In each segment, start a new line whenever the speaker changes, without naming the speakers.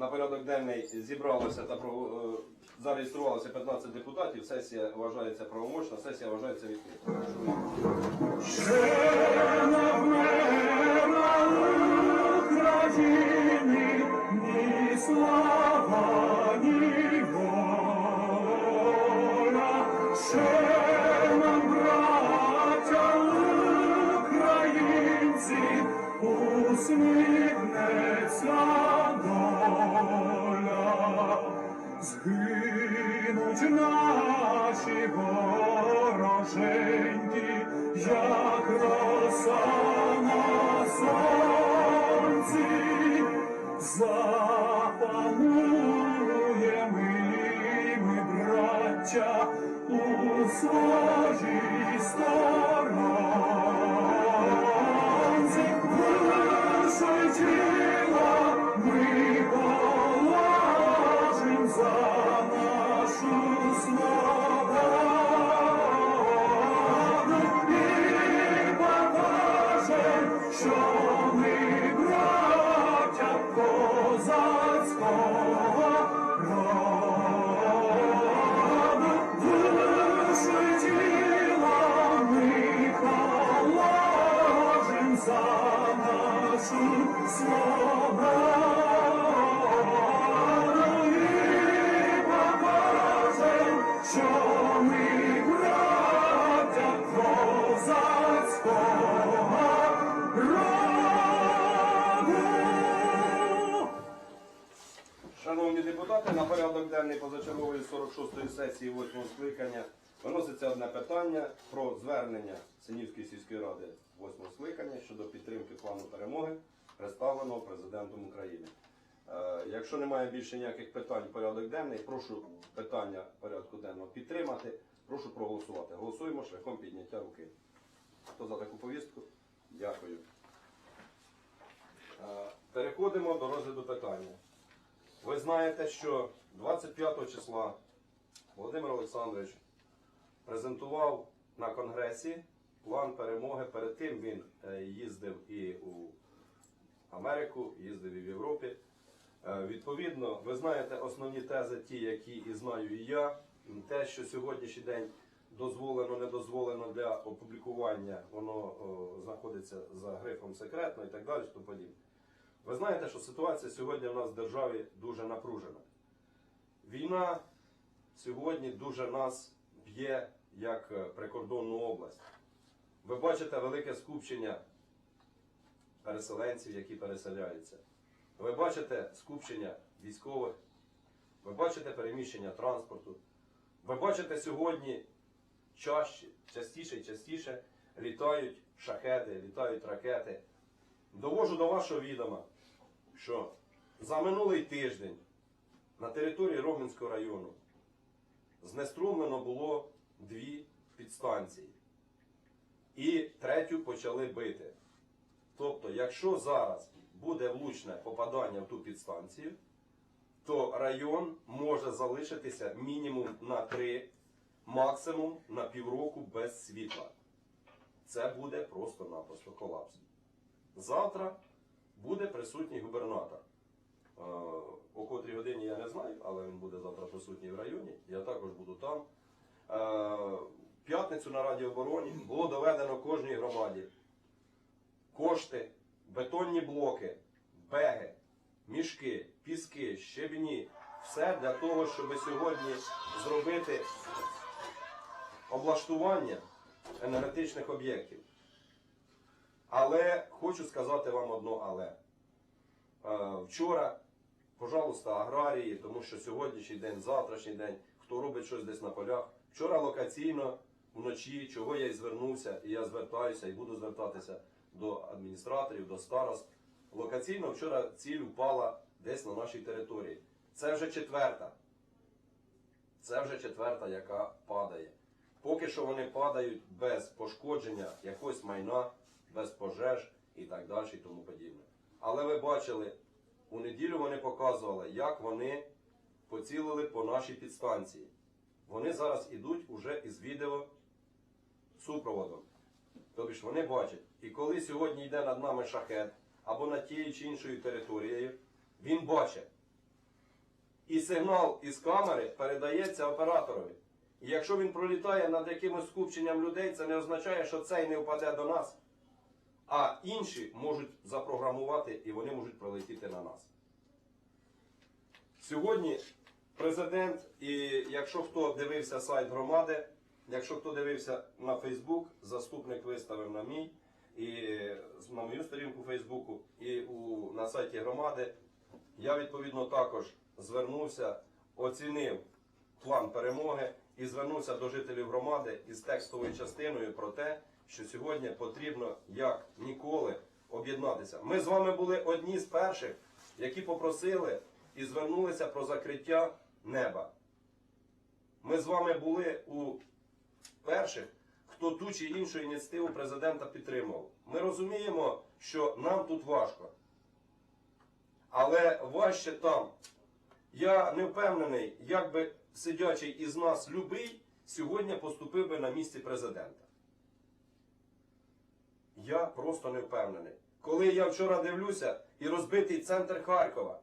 На порядок денний зібралося та е, зареєструвалося 15 депутатів. Сесія вважається правомочна, сесія вважається відкритою.
Згинуть наші вороженьки, як роса на сонці, запануємо ми, браття, у своїй сторонці. Й тіло ми
Oh. 46-ї сесії 8 скликання виноситься одне питання про звернення Синівської сільської ради 8 скликання щодо підтримки плану перемоги, представленого президентом України. Е, Якщо немає більше ніяких питань порядок денний, прошу питання порядку денного підтримати. Прошу проголосувати. Голосуємо шляхом підняття руки. Хто за таку повістку? Дякую. Е, Переходимо до розгляду питання. Ви знаєте, що 25 числа Володимир Олександрович презентував на Конгресі план перемоги. Перед тим він е, їздив і у Америку, їздив і в Європі. Е, Відповідно, ви знаєте основні тези, ті, які і знаю і я. Те, що сьогоднішній день дозволено, не дозволено для опублікування, воно о, знаходиться за грифом секретно і так далі, тому подібне. Ви знаєте, що ситуація сьогодні в нас в державі дуже напружена. Війна сьогодні дуже нас б'є як е, прикордонну область. Ви бачите велике скупчення переселенців, які переселяються. Ви бачите скупчення військових, ви бачите переміщення транспорту. Ви бачите сьогодні чаще, частіше і частіше літають шахеди, літають ракети. Довожу до вашого відома, що за минулий тиждень на території Ромінського району знеструмлено було дві підстанції. І третю почали бити. Тобто, якщо зараз буде влучне попадання в ту підстанцію, то район може залишитися мінімум на три, максимум на півроку без світла. Це буде просто-напросто колапс. Завтра буде присутній губернатор. Е, О котрій годині я не знаю, але він буде завтра присутній в районі. Я також буду там. Е, п'ятницю на Раді обороні було доведено кожній громаді кошти, бетонні блоки, беги, мішки, піски, щебні. Все для того, щоб сьогодні зробити облаштування енергетичних об'єктів. Але хочу сказати вам одно але. Вчора, пожалуйста, аграрії, тому що сьогоднішній день, завтрашній день, хто робить щось десь на полях. Вчора локаційно вночі, чого я і звернувся, і я звертаюся і буду звертатися до адміністраторів, до старост. Локаційно вчора ціль упала десь на нашій території. Це вже четверта. Це вже четверта, яка падає. Поки що вони падають без пошкодження якогось майна, без пожеж і так далі, і тому подібне. Але ви бачили, у неділю вони показували, як вони поцілили по нашій підстанції. Вони зараз ідуть уже із відео супроводом. Тобто ж вони бачать. І коли сьогодні йде над нами шахет або над тією чи іншою територією, він бачить, І сигнал із камери передається операторові. І якщо він пролітає над якимось скупченням людей, це не означає, що цей не впаде до нас. А інші можуть запрограмувати і вони можуть пролетіти на нас. Сьогодні президент, і якщо хто дивився сайт громади, якщо хто дивився на Фейсбук, заступник виставив на мій і на мою сторінку Фейсбуку і у, на сайті громади. Я відповідно також звернувся, оцінив план перемоги і звернувся до жителів громади із текстовою частиною про те, що сьогодні потрібно як ніколи об'єднатися. Ми з вами були одні з перших, які попросили і звернулися про закриття неба. Ми з вами були у перших, хто ту чи іншу ініціативу президента підтримував. Ми розуміємо, що нам тут важко. Але важче там. Я не впевнений, як би сидячий із нас любий сьогодні поступив би на місці президента. Я просто не впевнений. Коли я вчора дивлюся і розбитий центр Харкова,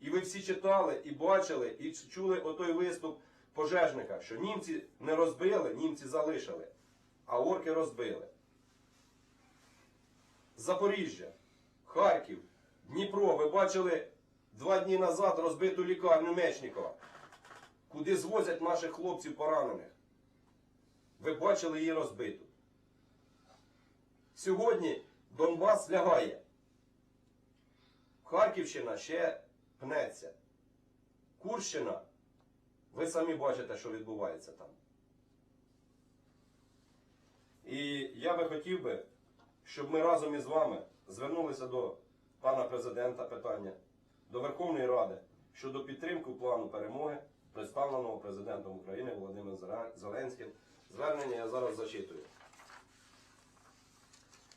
і ви всі читали, і бачили, і чули отой виступ пожежника, що німці не розбили, німці залишили, а орки розбили. Запоріжжя, Харків, Дніпро. Ви бачили два дні назад розбиту лікарню Мечникова, куди звозять наших хлопців поранених. Ви бачили її розбиту. Сьогодні Донбас лягає. Харківщина ще пнеться. Курщина, ви самі бачите, що відбувається там. І я би хотів би, щоб ми разом із вами звернулися до пана президента питання, до Верховної Ради щодо підтримки плану перемоги, представленого президентом України Володимиром Зеленським. Звернення я зараз зачитую.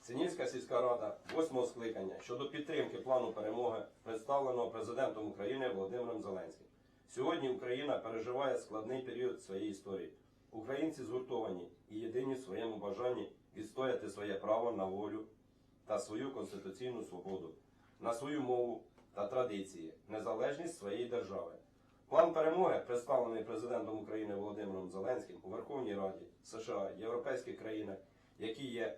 Синівська сільська рада восьмого скликання щодо підтримки плану перемоги, представленого президентом України Володимиром Зеленським. Сьогодні Україна переживає складний період своєї історії. Українці згуртовані і єдині в своєму бажанні відстояти своє право на волю та свою конституційну свободу, на свою мову та традиції, незалежність своєї держави. План перемоги, представлений президентом України Володимиром Зеленським у Верховній Раді США, європейських країнах, які є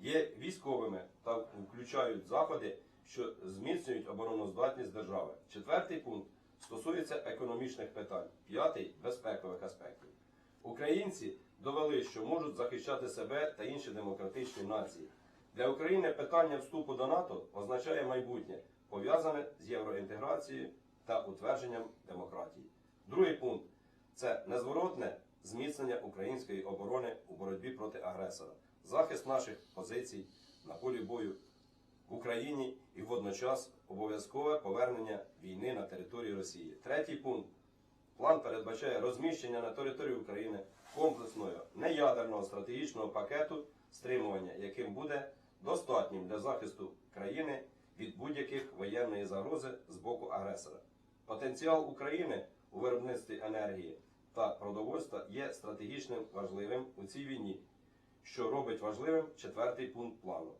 є військовими та включають заходи, що зміцнюють обороноздатність держави. Четвертий пункт стосується економічних питань. П'ятий безпекових аспектів. Українці довели, що можуть захищати себе та інші демократичні нації. Для України питання вступу до НАТО означає майбутнє, пов'язане з євроінтеграцією та утвердженням демократії. Другий пункт це незворотне зміцнення української оборони у боротьбі проти агресора, захист наших позицій на полі бою в Україні і водночас обов'язкове повернення війни на територію Росії. Третій пункт. План передбачає розміщення на території України комплексного неядерного стратегічного пакету стримування, яким буде достатнім для захисту країни від будь-яких воєнної загрози з боку агресора. Потенціал України у виробництві енергії та продовольства є стратегічним важливим у цій війні, що робить важливим четвертий пункт плану,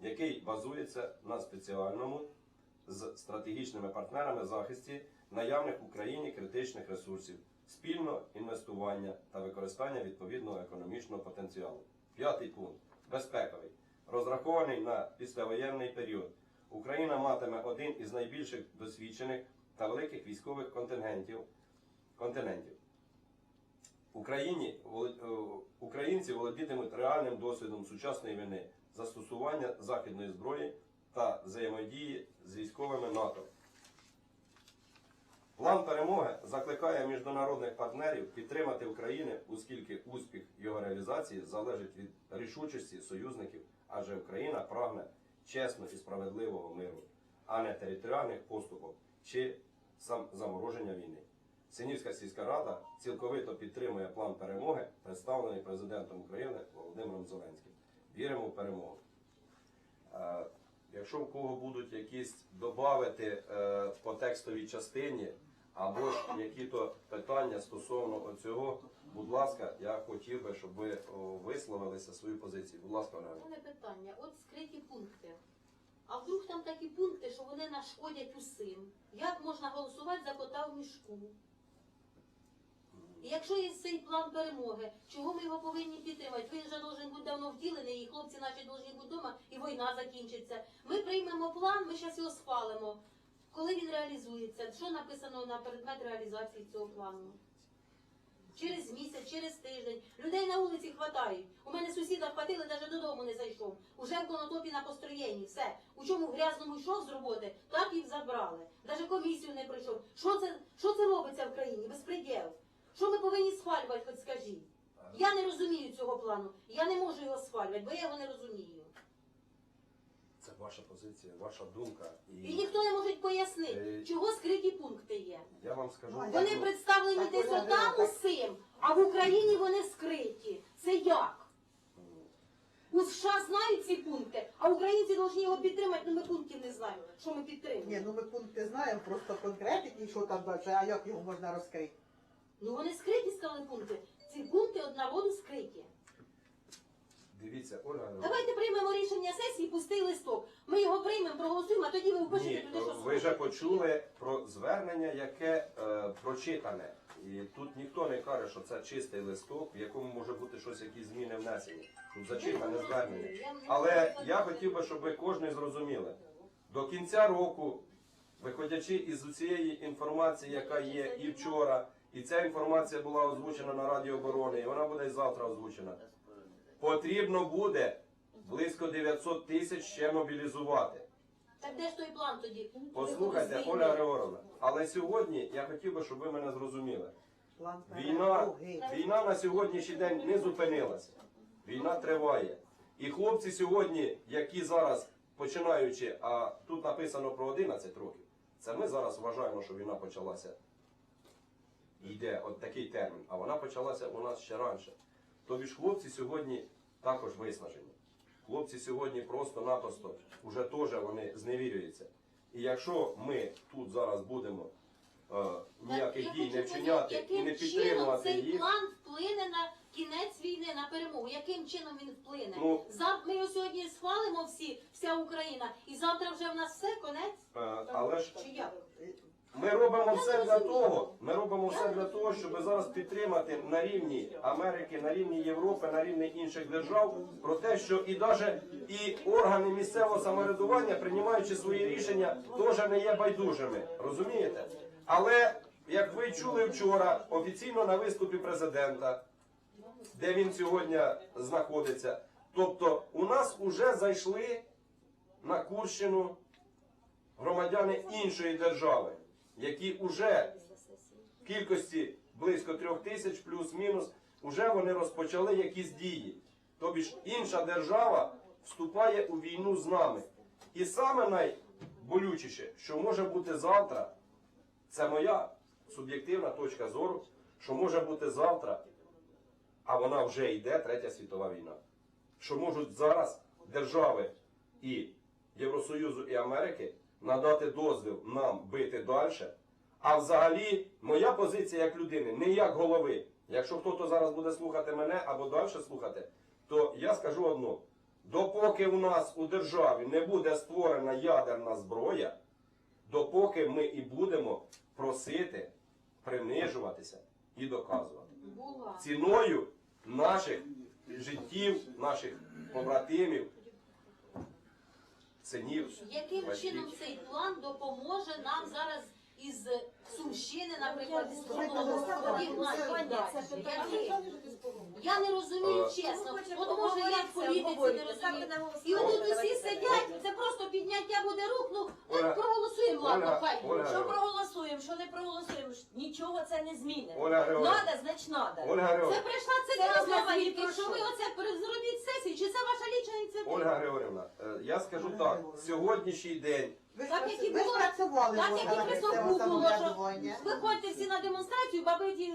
який базується на спеціальному з стратегічними партнерами захисті наявних в Україні критичних ресурсів, спільного інвестування та використання відповідного економічного потенціалу. П'ятий пункт безпековий, розрахований на післявоєнний період. Україна матиме один із найбільших досвідчених та великих військових контингентів континентів. Україні, е, українці володітимуть реальним досвідом сучасної війни, застосування західної зброї та взаємодії з військовими НАТО. План перемоги закликає міжнародних партнерів підтримати Україну, оскільки успіх його реалізації залежить від рішучості союзників, адже Україна прагне чесного і справедливого миру, а не територіальних поступок чи замороження війни. Синівська сільська рада цілковито підтримує план перемоги, представлений президентом України Володимиром Зеленським. Віримо в перемогу. Е, Якщо в кого будуть якісь додати е, по текстовій частині або ж які-то питання стосовно цього, будь ласка, я хотів би, щоб ви висловилися свою позицію. Будь ласка,
У мене питання, от скриті пункти. А вдруг там такі пункти, що вони нашкодять усім? Як можна голосувати за кота в мішку? І якщо є цей план перемоги, чого ми його повинні підтримати? Він вже должен бути давно втілений, і хлопці наші повинні бути вдома, і війна закінчиться. Ми приймемо план, ми зараз його схвалимо. Коли він реалізується, що написано на предмет реалізації цього плану? Через місяць, через тиждень. Людей на вулиці хватають. У мене сусіда хватили, навіть додому не зайшов. Уже в конотопі на построєнні. Все. У чому грязному йшов з роботи, так їх забрали. Навіть комісію не пройшов. Що це, що це робиться в країні? Безпреділ. Що ми повинні схвалювати, хоч скажіть? Я не розумію цього плану. Я не можу його схвалювати, бо я його не розумію.
Це ваша позиція, ваша думка.
І ніхто не може пояснити,
Е,
чого скриті пункти є.
Я вам скажу.
Вони
одну-
представлені
Так,
десь отам усім, а в Україні вони скриті. Це як? У США знають ці пункти, а українці повинні його підтримати, ну ми пунктів не знаємо, що ми
Ні,
підтримуємо.
ну ми пункти знаємо, просто конкретики, що там далі, а як його можна розкрити?
Ну вони скриті стали пункти. Ці пункти од скриті.
Дивіться, Ольга.
Давайте приймемо рішення сесії, пустий листок. Ми його приймемо, проголосуємо, а тоді ви впишете туди, що
ви вже почули про звернення, яке е, прочитане. І тут ніхто не каже, що це чистий листок, в якому може бути щось, якісь зміни внесені. Тут зачитане звернення. Але я хотів би, щоб ви кожен зрозуміли. До кінця року, виходячи із цієї інформації, яка є і вчора, і ця інформація була озвучена на Раді оборони, і вона буде і завтра озвучена. Потрібно буде близько 900 тисяч ще мобілізувати.
Так де ж той план тоді?
Послухайте, Оля Григоровна, але сьогодні я хотів би, щоб ви мене зрозуміли. Війна, війна на сьогоднішній день не зупинилася. Війна триває. І хлопці сьогодні, які зараз починаючи, а тут написано про 11 років, це ми зараз вважаємо, що війна почалася. Йде от такий термін, а вона почалася у нас ще раніше. Тобі ж хлопці сьогодні також виснажені. Хлопці сьогодні просто-напросто вже теж вони зневірюються. І якщо ми тут зараз будемо е, ніяких дій не вчиняти і не
яким чином
підтримувати
цей
їх,
план вплине на кінець війни, на перемогу. Яким чином він вплине?
Ну-
Зав... Ми його сьогодні схвалимо всі, вся Україна, і завтра вже в нас все, конець?
е, але ж
Чи як?
Ми робимо все для того. Ми робимо все для того, щоб зараз підтримати на рівні Америки, на рівні Європи, на рівні інших держав про те, що і навіть і органи місцевого самоврядування, приймаючи свої рішення, теж не є байдужими. Розумієте? Але як ви чули вчора, офіційно на виступі президента, де він сьогодні знаходиться, тобто у нас вже зайшли на Курщину громадяни іншої держави, які вже в кількості близько трьох тисяч, плюс-мінус, вже вони розпочали якісь дії. Тобі ж інша держава вступає у війну з нами. І саме найболючіше, що може бути завтра, це моя суб'єктивна точка зору, що може бути завтра, а вона вже йде, Третя світова війна. Що можуть зараз держави і Євросоюзу і Америки надати дозвіл нам бити далі. А взагалі, моя позиція як людини, не як голови. Якщо хтось зараз буде слухати мене або далі слухати, то я скажу одну: допоки у нас у державі не буде створена ядерна зброя, допоки ми і будемо просити принижуватися і доказувати ціною наших життів, наших побратимів, синів.
Яким
батьків.
чином цей план допоможе нам зараз із Сумщини, наприклад, із Курного одігнати далі? Я не розумію чесно. От може я в політиці не розумію. І отут усі сидять, це просто підняття буде рук, ну от проголосуємо, ладно, хай.
Що проголосуємо, що не проголосуємо, нічого це не змінить. Надо, значить надо.
Ольга
Це прийшла
Це
ця
розмова
розмова, що ви оце зробіть сесію, чи це ваша лічна ініціатива?
Ольга Григорівна, е, я скажу так, сьогоднішній день
Ви ж
Так, як і було-
працювали
так, як і було, що
самоврядування.
Виходьте всі на демонстрацію, баби ті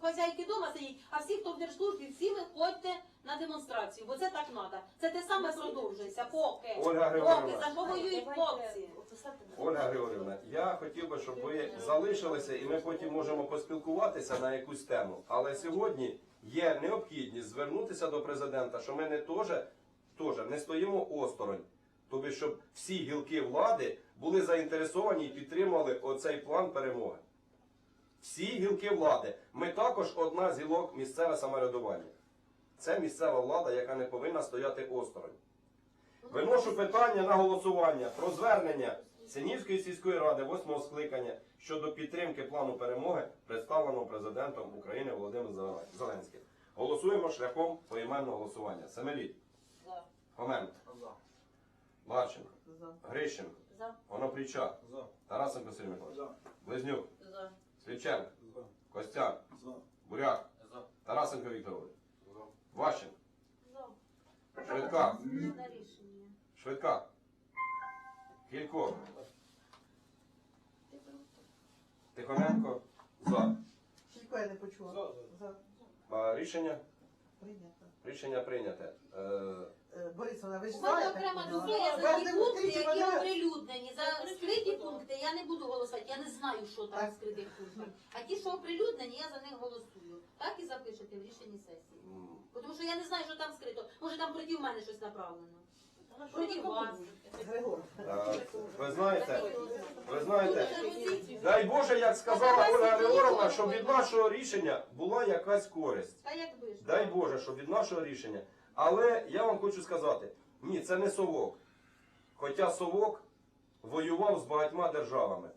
хазяйки дома сидять, а всі, хто в держслужбі, всі виходьте на демонстрацію, бо це так треба. Це те саме продовжується, поки.
Ольга
Поки
Григорівна.
заповоюють хлопці.
Ольга Григорівна, я хотів би, щоб ви залишилися і ми потім можемо поспілкуватися на якусь тему. Але сьогодні є необхідність звернутися до президента, що ми не теж, теж не стоїмо осторонь. Тобто, щоб всі гілки влади були заінтересовані і підтримали оцей план перемоги. Всі гілки влади. Ми також одна з гілок місцеве самоврядування. Це місцева влада, яка не повинна стояти осторонь. Виношу питання на голосування про звернення Синівської сільської ради 8 скликання щодо підтримки плану перемоги, представленого президентом України Володимиром Зеленським. Голосуємо шляхом поіменного голосування. Семеліт,
За.
Хоменко, Марченко,
За.
Грищенко,
За.
Онопрічак, Тарасенко Сергій Миколаївич, Близнюк,
За.
Свіченко, Костян, Буряк, Тарасенко Вікторович, Ващенко, Швидка,
На рішення.
Швидка, Кілько, Тихоненко, за.
Чітко я не почула. За.
А, Рішення,
Прийнято.
рішення прийняте. Е,
Борисовна, ви ж
У мене
знаєте?
окрема думка, я за ті
не
пункти,
кричіть,
які
мене-
оприлюднені. За скриті пункти я не буду голосувати, я не знаю, що там в скритих пунктах. А ті, що оприлюднені, я за них голосую. Так і запишете в рішенні сесії.
м,
Тому що я не знаю, що там скрито. Може там проти мене щось направлено. Проти вас.
Григор.
е, ви знаєте, ви знаєте, дай Боже, як сказала Ольга Григоровна, щоб від нашого рішення була якась користь.
Та якби ж.
Дай Боже, щоб від нашого рішення. Але я вам хочу сказати, ні, це не совок. Хоча совок воював з багатьма державами.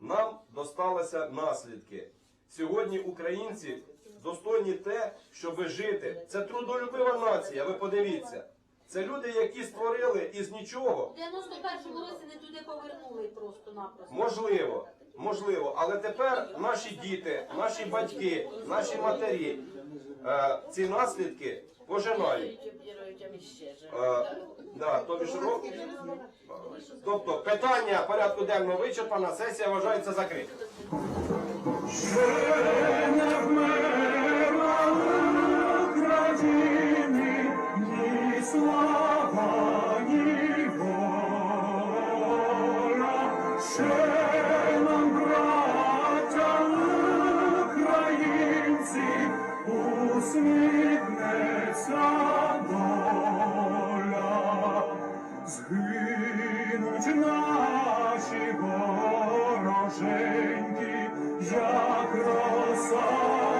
Нам досталися наслідки. Сьогодні українці достойні те, щоб жити. Це трудолюбива нація, ви подивіться. Це люди, які створили із нічого.
У 91-му році не туди повернули просто-напросто.
Можливо, можливо, але тепер наші діти, наші батьки, наші матері е, ці наслідки пожинають. Е, да, тобі ж ро- Тобто питання порядку денного вичерпано, сесія вважається
ні слава, ні воля. Ще усміхнеться доля. Згинуть наші вороженьки, як роса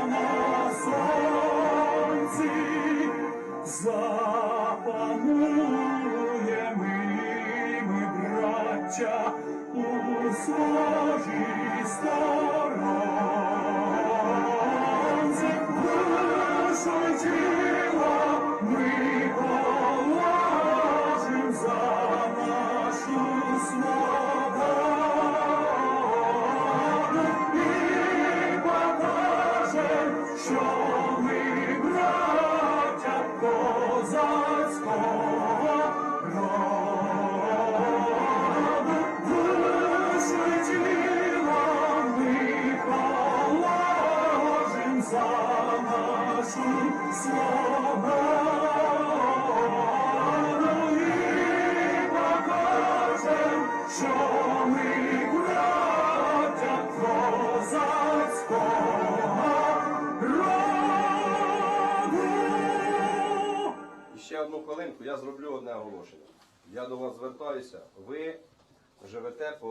на сонці, запануємо ми, браття, у своїй сторонці. Душу
God's Я до вас звертаюся. Ви живете по